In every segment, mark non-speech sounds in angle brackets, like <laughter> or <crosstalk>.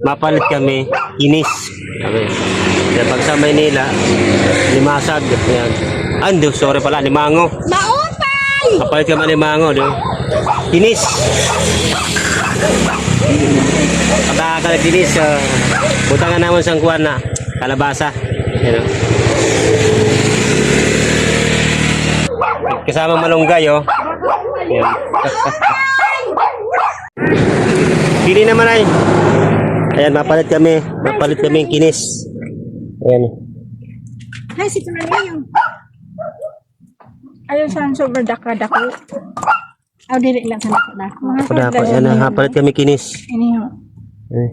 mapalit kami inis. Sabi. Kaya pag sa Maynila, limasag. Yan. Ando, sorry pala, limango. Maupay! Kapalit kami limango, di ba? Inis. Kabaka na inis. Uh, butangan naman sa kuwan na kalabasa. Yan. Kasama malunggay, oh. Yan. Pili naman ay. Ayan, mapalit kami. Mapalit kami yung kinis. Ayan. Ay, si Tunayo. Ayun saan sobrang daka-dako. Aw, dili lang sa nako. Pada pa. Ayan, ah, mapalit kami kinis. Ini ho. Ayan.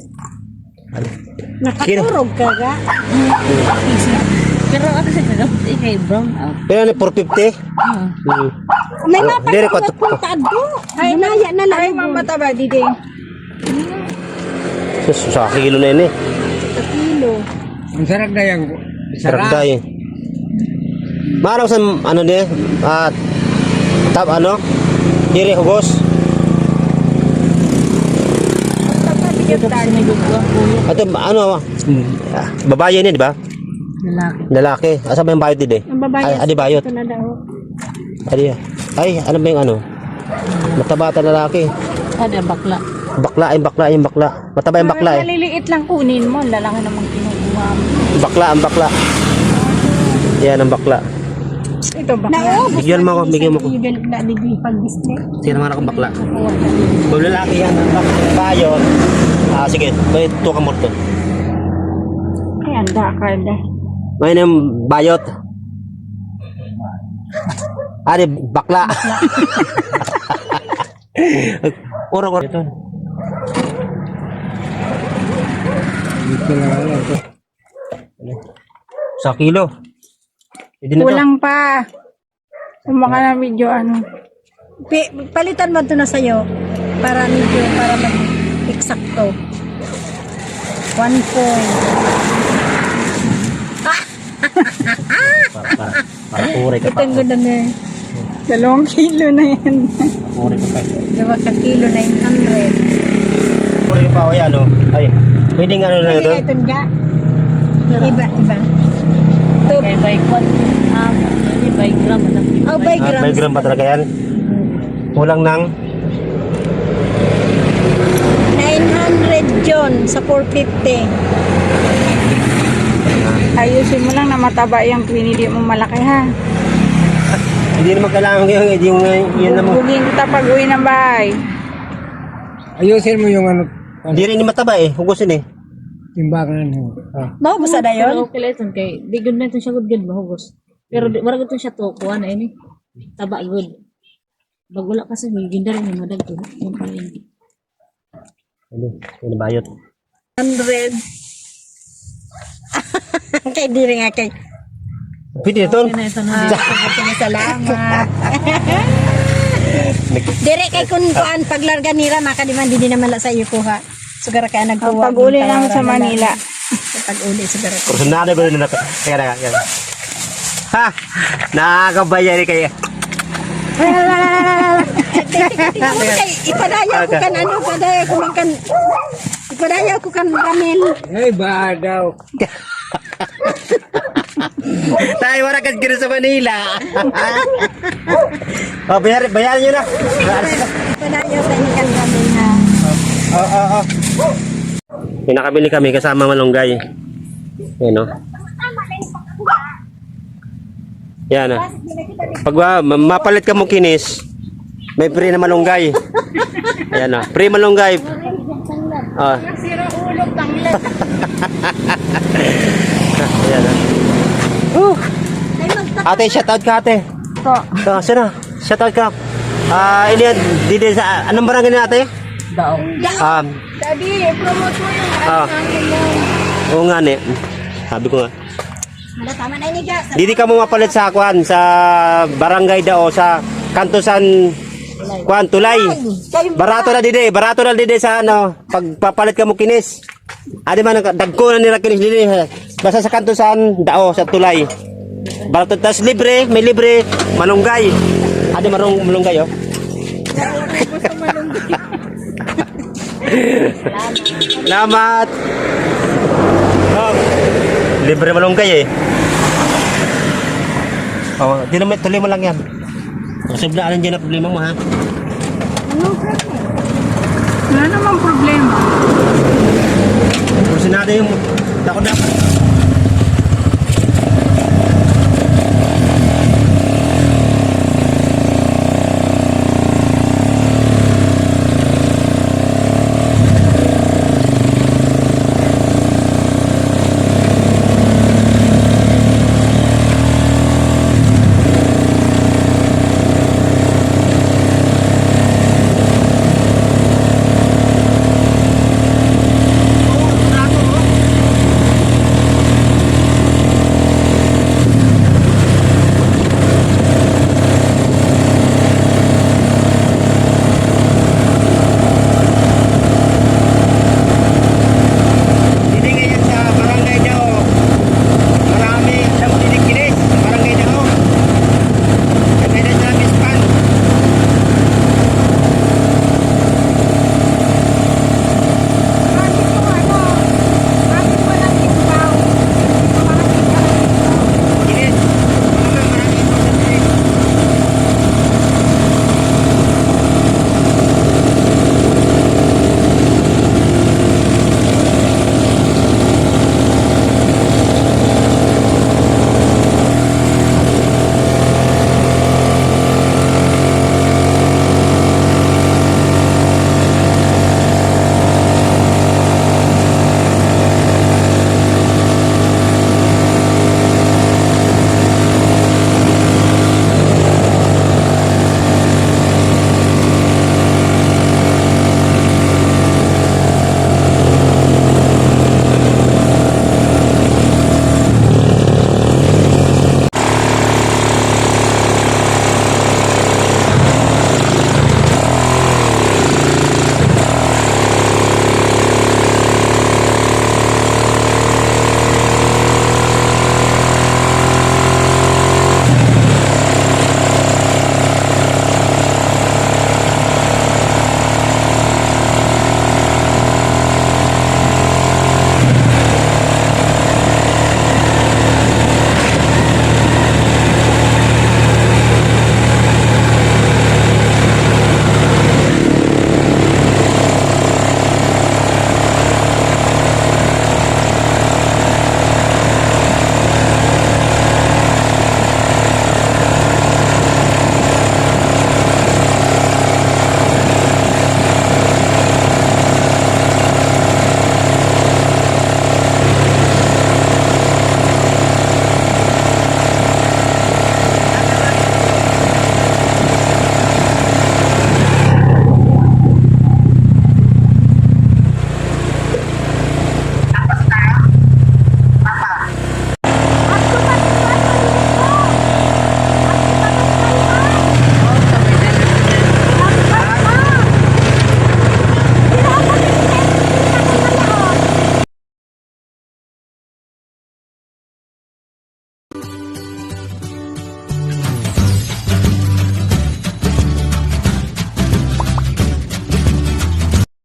Nakaturog ka ga. Pero ako sa kagapit eh, kay brown out. Pero ano, 450? Hmm. May Oh, mapa dili ka ko- punta do. Ay, naya na Ay, lang. mamataba, didi. Sus, sa kilo na yun eh. Sa kilo. Ang sarap na yan. Sarap tayo. Maraw sa ano di? At tap ano? Diri hugos. Dito. Ato ano? ah, Babae ni, di ba? Lalaki. Lalaki. Asa ba yung bayot di? Ang babae. Ay, adi bayot. Ito na daw. Adi. Ay, ano ba yung ano? Matabata lalaki. Ada bakla. Bakla, ay bakla, yung bakla. Mataba yung bakla eh. Maliliit lang kunin mo. Lalaki namang kinukuha mo. Bakla, ang bakla. Yan ang bakla. Ito ba? Naubos. Bigyan mo ako, bigyan mo ako. Bigyan na di pag-display. Sige naman akong bakla. Kung lalaki yan, ang bak- bayot. Ah, sige. May tuka mo to. Ay, anda ka da. May nang bayot. Ari, bakla. <laughs> Uro ko ito. Dito lang yan. Sa kilo. Hindi na to. Kulang pa. Kumaka na medyo ano. Pi- palitan mo ito na sa'yo para medyo para mag eksakto. One point. Para, para, para kuray ka pa. Itong ganda na Dalawang kilo na yan. Kuray ka pa. Dalawa ka kilo na yung 100. Kuray ka pa. O yan, o. Ay, pwedeng ano na ito. Hindi ito nga. Iba, iba. Ito, Kay by kwan. Ah, ini by gram. Oh, by Ah, grams. may gram pa talaga yan. Kulang ng 900 John sa 450. Ayusin mo lang na mataba yung pinili mo malaki ha. hindi naman kailangan yung yung yun naman. Bugin kita pag uwi ng bahay. Ayusin mo yung ano, Hindi rin mataba eh. Hugusin eh. timbangan. Ah. Mahubos na Pero yun? okay lang ito. Kay, di good na ito siya good good mahugos. Pero di, wala ito siya to. Kuha na ini. Taba good. Pag wala kasi may ginda rin yung madag to. Yung pala yun. Ano? Ano bayot? 100. <laughs> kay diri nga kay. Pwede ito. Okay na ito na. Ah, salamat. <laughs> Dire kay kun kuan paglarga nira makadiman di naman la sa iyo kuha. Sugara kaya nagkuha. Pag uli namin sa Manila. Pag uli sugara. Personado ba rin na Kaya na, kaya na. Ha! Nakakabayari kayo. Kay <laughs> ipadaya ko kan ano, ipadaya ko man kan ipadaya ko kan ramel. Ay, ba daw. <laughs> Tayo wala ka gano'n sa Manila. <laughs> oh, bayar, bayaran nyo na. Ipadaya sa inyo kan ramel na. Oo, oo, oo. May nakabili kami kasama malunggay. Yan o. Yan o. Pag ah, ma- mapalit ka mo kinis, may free na malunggay. Ayan o. Free malunggay. Oh. Sira ulo, tanglet. Ayan o. Ate, shout out ka ate. Ito. Ito, sino? Shout out ka. Ah, ini dito sa anong barangay ni ate? Daog. Um, Daddy, promote mo yung ah. Oo nga ni. Sabi ko nga. Wala tama na ini ga. Didi ka mo mapalit sa kwan sa barangay daw sa Kantusan kwan tulay. Barato na didi, barato na didi sa ano pagpapalit ka mo kinis. Adi man dagko na nila kinis didi. Basta sa Kantusan dao sa tulay. Barato tas libre, may libre malunggay. Adi marong malunggay oh. Salamat. Libre malunggay eh. Oh, di naman tuloy mo lang yan. Kasi blaan dyan na problema mo ha. Wala namang problema. Kung sinada yung takot na